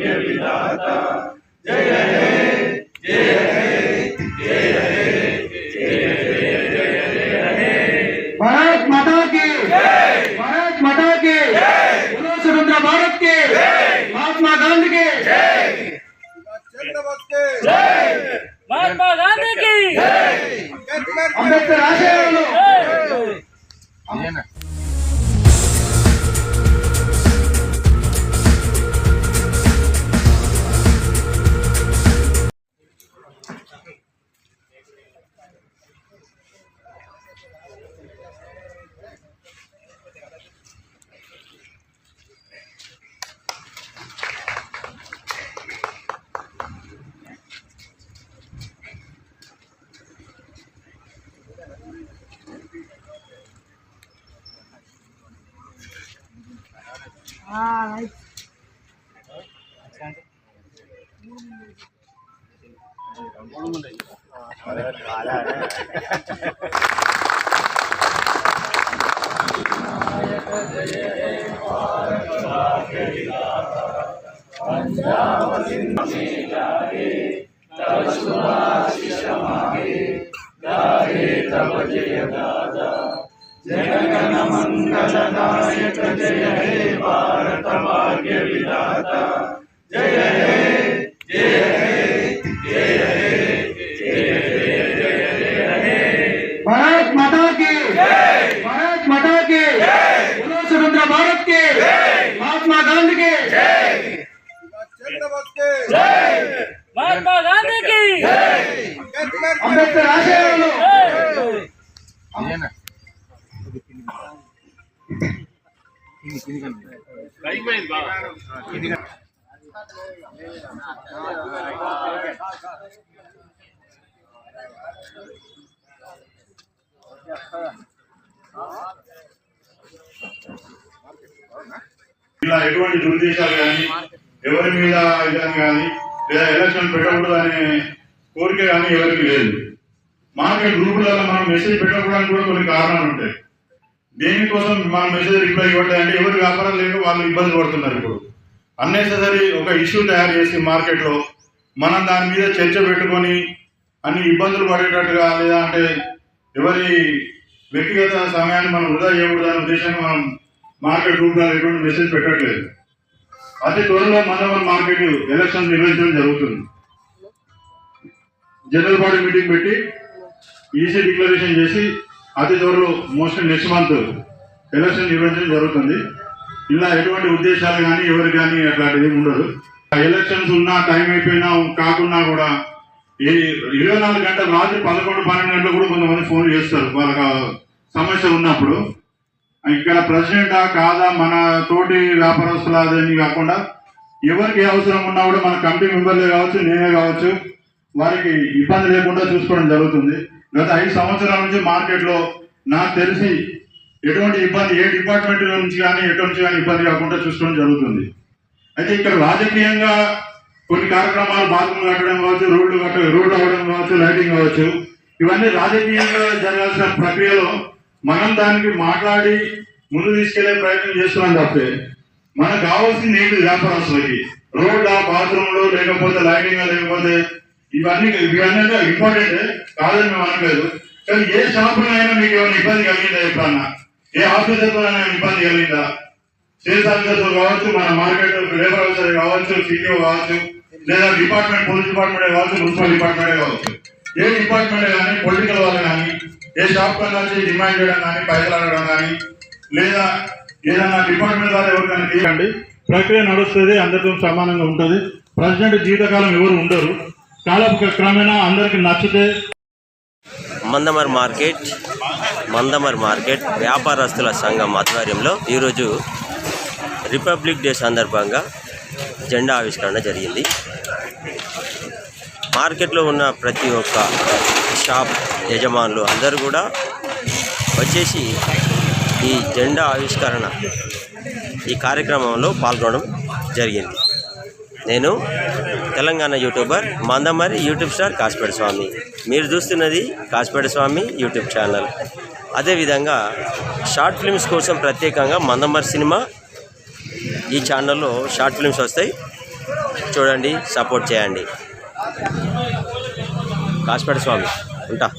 भाग्य विधाता जय हे जय हे जय हे भारत माता के भारत माता के स्वतंत्र भारत के महात्मा गांधी के के महात्मा गांधी की जय आशय जय गण मंगल नायक जय महात्मा गांधी की అంబేద్కర్ ఆశయాలను ఇలా ఎటువంటి దుర్దేశాలు కానీ ఎవరి మీద ఇదని కానీ లేదా ఎలక్షన్ పెట్టకూడదు అనే కోరిక కానీ ఎవరికి లేదు. మనకి గ్రూపులలో మనం మెసేజ్ పెట్టకపోవడానికి కూడా కొన్ని కారణాలు ఉంటాయి. దేనికోసం మన మెసేజ్ రిప్లై ఇవ్వట్లేదంటే ఎవరు వ్యాపారం లేక వాళ్ళు ఇబ్బంది పడుతున్నారు ఇప్పుడు. అన్నెసరీ ఒక ఇష్యూ తయారు చేసి మార్కెట్లో మనం దాని మీద చర్చ పెట్టుకొని అన్ని ఇబ్బందులు పడేటట్టుగా లేదా అంటే ఎవరి వ్యక్తిగత సమయాన్ని మనం వృధా చేయకూడదనే ఉద్దేశంగా మనం మార్కెట్ గ్రూప్లో ఎటువంటి మెసేజ్ పెట్టట్లేదు. అతి త్వరలో మందవరం మార్కెట్ ఎలక్షన్ నిర్వహించడం జరుగుతుంది. జనరల్ బాడీ మీటింగ్ పెట్టి ఈసీ డిక్లరేషన్ చేసి అతి త్వరలో మోస్ట్లీ నెక్స్ట్ మంత్ ఎలక్షన్ నిర్వహించడం జరుగుతుంది. ఇలా ఎటువంటి ఉద్దేశాలు కానీ ఎవరు కానీ అట్లాంటిది ఉండదు. ఎలక్షన్స్ ఉన్నా టైం అయిపోయినా కాకున్నా కూడా ఈ ఇరవై నాలుగు గంటలు రాత్రి పదకొండు పన్నెండు గంటలు కూడా కొంతమంది ఫోన్ చేస్తారు. వాళ్ళకి సమస్య ఉన్నప్పుడు ఇక్కడ ప్రెసిడెంటా కాదా మన తోటి వ్యాపారస్తులు అదని కాకుండా ఎవరికి అవసరం ఉన్నా కూడా మన కమిటీ మెంబర్లే కావచ్చు నేనే కావచ్చు వారికి ఇబ్బంది లేకుండా చూసుకోవడం జరుగుతుంది. గత ఐదు సంవత్సరాల నుంచి మార్కెట్లో నాకు తెలిసి ఎటువంటి ఇబ్బంది ఏ డిపార్ట్మెంట్ నుంచి కానీ ఎటు నుంచి కానీ ఇబ్బంది కాకుండా చూసుకోవడం జరుగుతుంది. అయితే ఇక్కడ రాజకీయంగా కొన్ని కార్యక్రమాలు బాత్రూమ్ కట్టడం కావచ్చు రోడ్లు కట్ట రోడ్లు అవ్వడం కావచ్చు లైటింగ్ కావచ్చు ఇవన్నీ రాజకీయంగా జరగాల్సిన ప్రక్రియలో మనం దానికి మాట్లాడి ముందు తీసుకెళ్ళే ప్రయత్నం చేస్తున్నాం తప్పే మనకు కావాల్సింది ఏంటి వ్యాపారస్తులకి రోడ్ల బాత్రూమ్లు లేకపోతే లైటింగ్ లేకపోతే ఇవన్నీ ఇవన్నీ ఇంపార్టెంట్. కాదని మేము అనలేదు కానీ ఏ షాపులైనా మీకు ఏమైనా ఇబ్బంది కలిగిందా ఎప్పుడన్నా? ఏ ఆఫీసర్తో ఇబ్బంది కలిగిందా? సేల్స్ ఆఫీసర్లు కావచ్చు మన మార్కెట్ లేబర్ ఆఫీసర్ కావచ్చు సిఇఓ కావచ్చు లేదా డిపార్ట్మెంట్ పోలీస్ డిపార్ట్మెంట్ కావచ్చు మున్సిపల్ డిపార్ట్మెంట్ కావచ్చు. ఏ డిపార్ట్మెంట్ కానీ పొలిటికల్ వాళ్ళు కానీ ఏ షాప్ నుంచి డిమాండ్ చేయడం కానీ పైసలు అడగడం కానీ లేదా ఏదైనా డిపార్ట్మెంట్ వాళ్ళు ఎవరికైనా తీయండి. ప్రక్రియ నడుస్తుంది అందరితో సమానంగా ఉంటుంది. ప్రెసిడెంట్ జీవితకాలం ఎవరు ఉండరు. కాలం క్రమేణా అందరికి నచ్చితే మందమర్ మార్కెట్ మందమర్ మార్కెట్ వ్యాపారస్తుల సంఘం ఆధ్వర్యంలో ఈరోజు రిపబ్లిక్ డే సందర్భంగా జెండా ఆవిష్కరణ జరిగింది. మార్కెట్లో ఉన్న ప్రతి ఒక్క షాప్ యజమానులు అందరూ కూడా వచ్చేసి ఈ జెండా ఆవిష్కరణ ఈ కార్యక్రమంలో పాల్గొనడం జరిగింది. నేను Telangana YouTuber Mandamarri YouTube star Kasipeta Swami. మీరు చూస్తున్నది కాసిపేట స్వామి యూట్యూబ్ ఛానల్. అదేవిధంగా షార్ట్ ఫిల్మ్స్ కోసం ప్రత్యేకంగా మందమరి సినిమా ఈ ఛానల్లో షార్ట్ ఫిల్మ్స్ వస్తాయి. చూడండి సపోర్ట్ చేయండి. కాసిపేట స్వామి. ఉంటా.